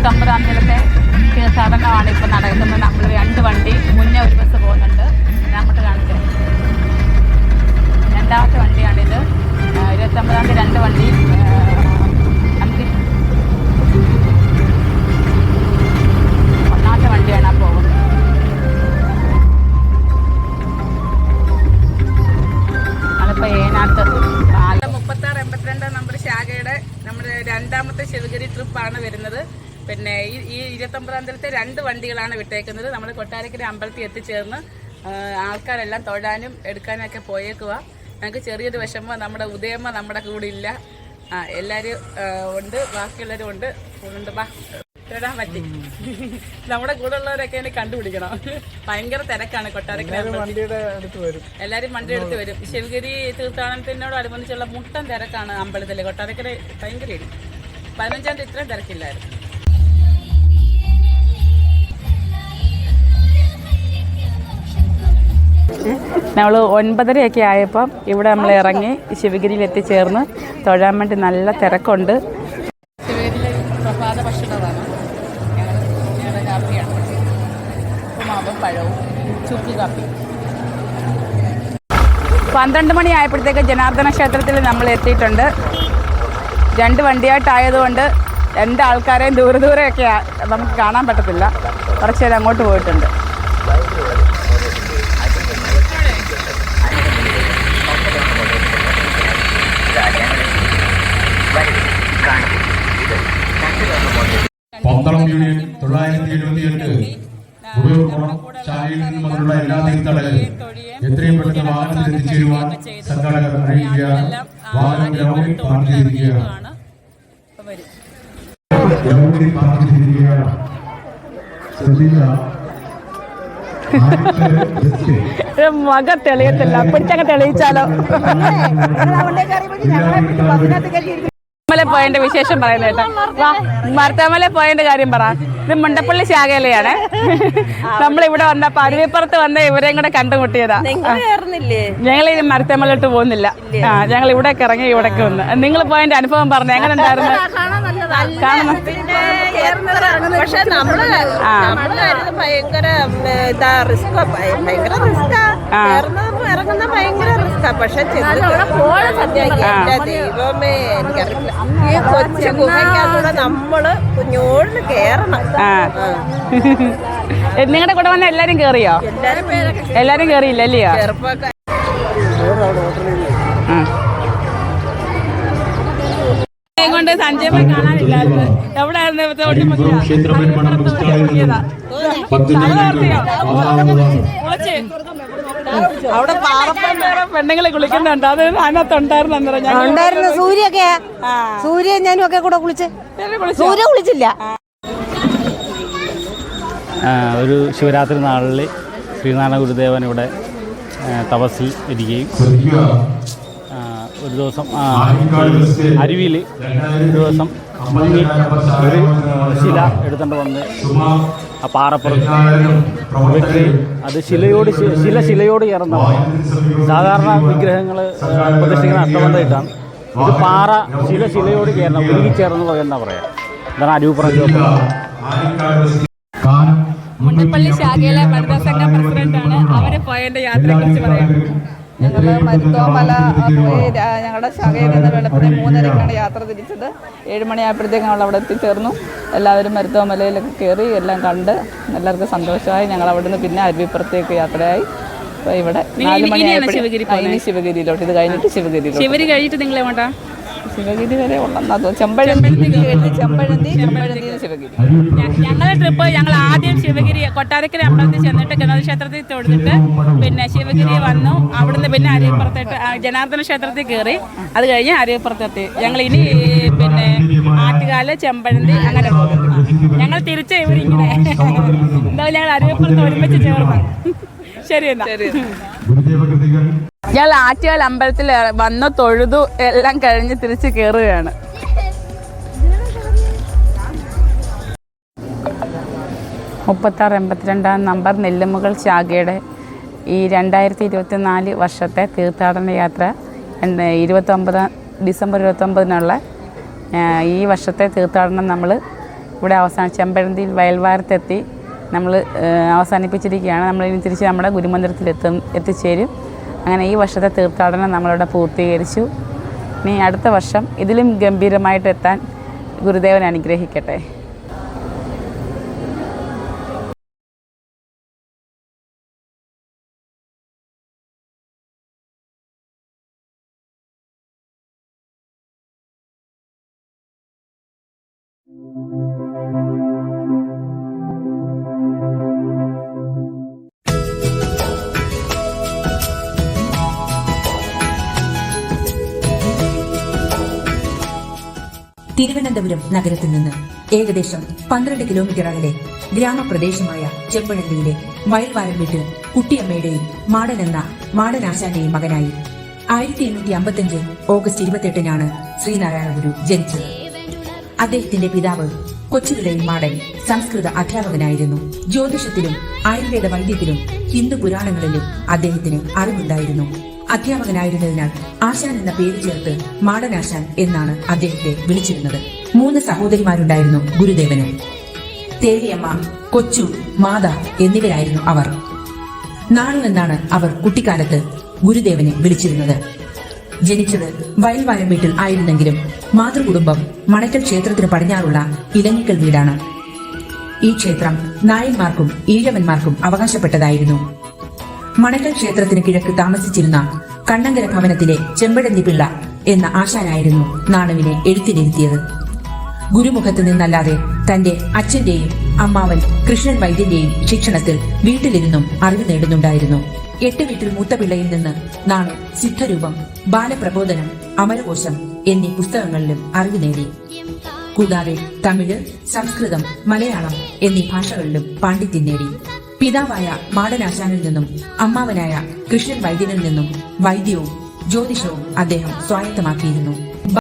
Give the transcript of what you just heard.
ഇരുപത്തൊമ്പതാം തീയതിയിലത്തെ തീർത്ഥാടനമാണ് ഇപ്പോൾ നടക്കുന്നത്. നമ്മൾ രണ്ട് വണ്ടി മുന്നേ ഒരു ബസ് പോകുന്നുണ്ട്. ഞാൻ അങ്ങോട്ട് കാണിച്ചു രണ്ടാമത്തെ വണ്ടിയാണിത്. ഇരുപത്തൊമ്പതാം തീയതി രണ്ട് വണ്ടി ഒന്നാമത്തെ വണ്ടിയാണ് നമ്പർ നമ്മുടെ രണ്ടാമത്തെ ശിവഗിരി ട്രിപ്പാണ് വരുന്നത്. പിന്നെ ഈ ഇരുപത്തൊമ്പതാം തീയതി രണ്ട് വണ്ടികളാണ് വിട്ടേക്കുന്നത്. നമ്മൾ കൊട്ടാരക്കര അമ്പലത്തിൽ എത്തിച്ചേർന്ന് ആൾക്കാരെല്ലാം തൊഴാനും എടുക്കാനും ഒക്കെ പോയേക്കുക ഞങ്ങൾക്ക് ചെറിയൊരു വിഷമം നമ്മുടെ ഉദയമ്മ നമ്മുടെ കൂടെ ഇല്ല. ആ എല്ലാവരും ഉണ്ട് ബാക്കിയുള്ളവരും ഉണ്ട്. ഉണ്ട് ബാ. തൊഴാൻ പറ്റി. നമ്മുടെ കൂടെ ഉള്ളവരൊക്കെ ഇനി കണ്ടുപിടിക്കണം. ഭയങ്കര തിരക്കാണ് കൊട്ടാരക്കര എല്ലാവരും വണ്ടി എടുത്ത് വരും. ശിവഗിരി തീർത്ഥാടനത്തിനോടനുബന്ധിച്ചുള്ള മുട്ടൻ തിരക്കാണ് അമ്പലത്തിലെ. കൊട്ടാരക്കര ഭയങ്കര ഇടി. പതിനഞ്ചാം തീയതി ഇത്രയും തിരക്കില്ലായിരുന്നു. നമ്മൾ ഒൻപതരയൊക്കെ ആയപ്പോൾ ഇവിടെ നമ്മൾ ഇറങ്ങി ശിവഗിരിയിൽ എത്തിച്ചേർന്ന് തൊഴാൻ വേണ്ടി നല്ല തിരക്കുണ്ട്. ശിവഗിരിയിലെ പ്രഭാത ഭക്ഷണമാണ്. ഞങ്ങൾ ഞങ്ങളുടെ കാപ്പിയാണ്. ഉപ്പുമാവും പഴവും ചുക്ക് കാപ്പി. പന്ത്രണ്ട് മണി ആയപ്പോഴത്തേക്ക് ജനാർദ്ദന ക്ഷേത്രത്തിൽ നമ്മൾ എത്തിയിട്ടുണ്ട്. രണ്ട് വണ്ടിയായിട്ടായതുകൊണ്ട് രണ്ട് ആൾക്കാരെയും ദൂരെ ദൂരെയൊക്കെ നമുക്ക് കാണാൻ പറ്റത്തില്ല. കുറച്ച് നേരം അങ്ങോട്ട് പോയിട്ടുണ്ട്. പന്തളം യൂണിയൻ തൊള്ളായിരത്തി എഴുപത്തിയെട്ട് ഗുരുകുളം ശാലയിൽ നിന്നും വന്നുള്ള എല്ലാ തീർത്ഥാടകരും എത്രയും പെട്ടെന്ന് വാഹനത്തിൽ എത്തിച്ചേരുവാൻ സംഘാടകർ അറിയിക്കുകയാണ്. വാഹനം ഗ്രൗണ്ടിൽ പാർക്ക് ചെയ്തിരിക്കുകയാണ്. ഗ്രൗണ്ടിൽ പാർക്ക് ചെയ്തിരിക്കുകയാണ്. ശ്രദ്ധിക്കുക. മക തെളിയത്തില്ല. പിടിച്ചങ്ങ് തെളിയിച്ചാലോ? മല പോയതിന്റെ വിശേഷം പറയുന്നത് കേട്ടോ. വാ മരത്താമല പോയതിന്റെ കാര്യം പറ. ഇത് മുണ്ടപ്പള്ളി ശാഖയിലെയാണ്. നമ്മളിവിടെ വന്നപ്പോ അരുവിപ്പുറത്ത് വന്ന ഇവരെയും കൂടെ കണ്ടുമുട്ടിയതാ. ഞങ്ങൾ ഈ മരത്തമലോട്ട് പോകുന്നില്ല. ആ ഞങ്ങൾ ഇവിടെ ഇറങ്ങി ഇവിടെ വന്ന്. നിങ്ങൾ പോയതിന്റെ അനുഭവം പറഞ്ഞു? എങ്ങനെ ഉണ്ടായിരുന്നു? കാണണം പക്ഷെ നമ്മൾ ഭയങ്കര ഇതാ റിസ്ക് ഭയങ്കര റിസ്കാ ഇറങ്ങുന്ന ഭയങ്കര റിസ്കാ പക്ഷെ ദൈവമേ എനിക്കറിയില്ല. ഈ കൊച്ചു ഗുഹയ്ക്കകത്തൂടെ നമ്മൾ കുഞ്ഞോടിന് കേറണം. നിങ്ങളുടെ കൂടെ വന്ന എല്ലാരും കേറിയോ? എല്ലാരും കേറിയില്ല അല്ലയോ? കൊണ്ട് സഞ്ജയമായി കാണാനില്ലായിരുന്നു. എവിടെയായിരുന്നു അവിടെ പാറപ്പേറെ പെണ്ണുങ്ങളെ കുളിക്കുന്നുണ്ട്. അത് അതിനകത്തുണ്ടായിരുന്നു അന്നേരം. ഞാൻ ഉണ്ടായിരുന്നു. സൂര്യൊക്കെ ആ. സൂര്യ ഞാനും ഒക്കെ കൂടെ കുളിച്ച്? സൂര്യ കുളിച്ചില്ല. ആ, ഒരു ശിവരാത്രി നാളിൽ ശ്രീനാരായണ ഗുരുദേവൻ ഇവിടെ തപസ്സിൽ ഇരിക്കുകയും. ഒരു ദിവസം അരുവിയിൽ ഒരു ദിവസം മുങ്ങി ഒരു ശില എടുത്തുകൊണ്ട് വന്ന് ആ പാറപ്പുറത്ത് വെട്ടി അത് ശിലയോട് ശില ശിലയോട് ചേർന്ന സാധാരണ വിഗ്രഹങ്ങൾ പ്രതിഷ്ഠിക്കുന്ന അഷ്ടബന്ധമായിട്ടാണ് ഇത് പാറ ശില ശിലയോട് ചേർന്ന ഉരുകി ചേർന്ന് എന്നാ പറയാം? ഇതാണ് അരൂപ്പുറം മുണ്ടപ്പള്ളി ശാഖയിലെ വനിതാ സംഘം പ്രസിഡന്റാണ് അവർ പോയതിന്റെ യാത്രയെ കുറിച്ച് പറയാം ഞങ്ങൾ മരുത്തോമല പോയി ഞങ്ങളുടെ ശാഖയിൽ നിന്ന് വെളുപ്പിന് മൂന്നരക്കാണ് യാത്ര തിരിച്ചത്. ഏഴ് മണിയായപ്പോഴത്തേക്കും ഞങ്ങൾ അവിടെ എത്തിച്ചേർന്നു. എല്ലാവരും മരുത്തോമലയിലൊക്കെ കയറി എല്ലാം കണ്ട് എല്ലാവർക്കും സന്തോഷമായി. ഞങ്ങൾ അവിടുന്ന് പിന്നെ അരുവിപ്പുറത്തേക്ക് യാത്രയായി. അപ്പോൾ ഇവിടെ നാല് മണിയായപ്പോഴേ ശിവഗിരിയിലോട്ട്. ഇത് കഴിഞ്ഞിട്ട് ശിവഗിരിയിലോട്ട് ശിവഗിരി കഴിഞ്ഞിട്ട് നിങ്ങളെ എങ്ങോട്ടാ ശിവഗിരി വരെ ഉള്ളെന്നാ തോന്നുന്നു ചെമ്പഴന്തി ചെമ്പഴന്തി ചെമ്പഴന്തി ശിവഗിരി. ഞങ്ങളുടെ ട്രിപ്പ് ഞങ്ങൾ ആദ്യം ശിവഗിരി കൊട്ടാരക്കര അമ്പലത്തിൽ ചെന്നിട്ട് ഗണപതി ക്ഷേത്രത്തിൽ തൊഴുതിട്ട് പിന്നെ ശിവഗിരി വന്നു. അവിടുന്ന് പിന്നെ അരിയപ്പുറത്തേട്ട് ജനാർദ്ദന ക്ഷേത്രത്തിൽ കയറി അത് കഴിഞ്ഞ് അരിയപ്പുറത്തെത്തി. ഞങ്ങൾ ഇനി പിന്നെ ആറ്റുകാൽ ചെമ്പഴന്തി അങ്ങനെ പോകും. ഞങ്ങൾ തിരിച്ച് ഇവരിങ്ങനെ എന്തായാലും ഞങ്ങൾ അരിയപ്പുറത്ത് ഒരുമിച്ച് ചേർന്നു. ശരി എന്നാ. ഗുരുദേവകൃതികൾ ഞങ്ങൾ ആറ്റുകാൽ അമ്പലത്തിൽ വന്ന തൊഴുതു എല്ലാം കഴിഞ്ഞ് തിരിച്ച് കയറുകയാണ് മുപ്പത്താറ് എൺപത്തിരണ്ടാം നമ്പർ നെല്ലുമുകൾ ശാഖയുടെ ഈ രണ്ടായിരത്തി ഇരുപത്തി നാല് വർഷത്തെ തീർത്ഥാടന യാത്ര ഇരുപത്തൊമ്പതാം ഡിസംബർ ഇരുപത്തൊമ്പതിനുള്ള ഈ വർഷത്തെ തീർത്ഥാടനം നമ്മൾ ഇവിടെ അവസാന ചെമ്പഴന്തിയിൽ വയൽവാരത്തെത്തി നമ്മൾ അവസാനിപ്പിച്ചിരിക്കുകയാണ്. നമ്മളിനി തിരിച്ച് നമ്മുടെ ഗുരുമന്ദിരത്തിൽ എത്തും എത്തിച്ചേരും. അങ്ങനെ ഈ വർഷത്തെ തീർത്ഥാടനം നമ്മളിവിടെ പൂർത്തീകരിച്ചു. ഇനി അടുത്ത വർഷം ഇതിലും ഗംഭീരമായിട്ട് എത്താൻ ഗുരുദേവൻ അനുഗ്രഹിക്കട്ടെ. തിരുവനന്തപുരം നഗരത്തിൽ നിന്ന് ഏകദേശം പന്ത്രണ്ട് കിലോമീറ്റർ അകലെ ഗ്രാമപ്രദേശമായ ചെമ്പഴന്തിയിലെ വയൽവാരം വീട്ടിൽ കുട്ടിയമ്മയുടെയും മാടൻ എന്ന മാടനാശാന്റെയും മകനായി ആയിരത്തി എണ്ണൂറ്റി അമ്പത്തിയഞ്ച് ഓഗസ്റ്റ് ഇരുപത്തെട്ടിനാണ് ശ്രീനാരായണ ഗുരു ജനിച്ചത്. അദ്ദേഹത്തിന്റെ പിതാവ് കൊച്ചുവിളയിൽ മാടൻ സംസ്കൃത അധ്യാപകനായിരുന്നു. ജ്യോതിഷത്തിലും ആയുർവേദ വൈദ്യത്തിലും ഹിന്ദു പുരാണങ്ങളിലും അദ്ദേഹത്തിന് അറിവുണ്ടായിരുന്നു. അധ്യാപകനായിരുന്നതിനാൽ ആശാൻ എന്ന പേര് ചേർത്ത് മാടനാശാൻ എന്നാണ് അദ്ദേഹത്തെ വിളിച്ചിരുന്നത്. മൂന്ന് സഹോദരിമാരുണ്ടായിരുന്നു ഗുരുദേവന്. തേവിയമ്മ കൊച്ചു മാത എന്നിവരായിരുന്നു അവർ. നാണു എന്നാണ് അവർ കുട്ടിക്കാലത്ത് ഗുരുദേവനെ വിളിച്ചിരുന്നത്. ജനിച്ചത് വയൽവാരം വീട്ടിൽ ആയിരുന്നെങ്കിലും മാതൃകുടുംബം മണക്കൽ ക്ഷേത്രത്തിന് പടിഞ്ഞാറുള്ള ഇലഞ്ഞിക്കൽ വീടാണ്. ഈ ക്ഷേത്രം നായന്മാർക്കും ഈഴവന്മാർക്കും അവകാശപ്പെട്ടതായിരുന്നു. മണക്കൽ ക്ഷേത്രത്തിന് കിഴക്ക് താമസിച്ചിരുന്ന കണ്ണങ്കര ഭവനത്തിലെ ചെമ്പഴന്തി പിള്ള എന്ന ആശാനായിരുന്നു നാണുവിനെ എഴുത്തിനിരുത്തിയത് ഗുരുമുഖത്ത് നിന്നല്ലാതെ തന്റെ അച്ഛന്റെയും അമ്മാവൻ കൃഷ്ണൻ വൈദ്യന്റെയും ശിക്ഷണത്തിൽ വീട്ടിലിരുന്നും അറിവ് നേടുന്നുണ്ടായിരുന്നു. എട്ട് വീട്ടിൽ മൂത്ത പിള്ളയിൽ നിന്ന് നാണു സിദ്ധരൂപം ബാലപ്രബോധനം അമരകോശം എന്നീ പുസ്തകങ്ങളിലും അറിവ് നേടി. കൂടാതെ തമിഴ് സംസ്കൃതം മലയാളം എന്നീ ഭാഷകളിലും പാണ്ഡിത്യം നേടി. പിതാവായ മാടനാശാനിൽ നിന്നും അമ്മാവനായ കൃഷ്ണൻ വൈദ്യനിൽ നിന്നും വൈദ്യവും ജ്യോതിഷവും അദ്ദേഹം സ്വായത്തമാക്കിയിരുന്നു.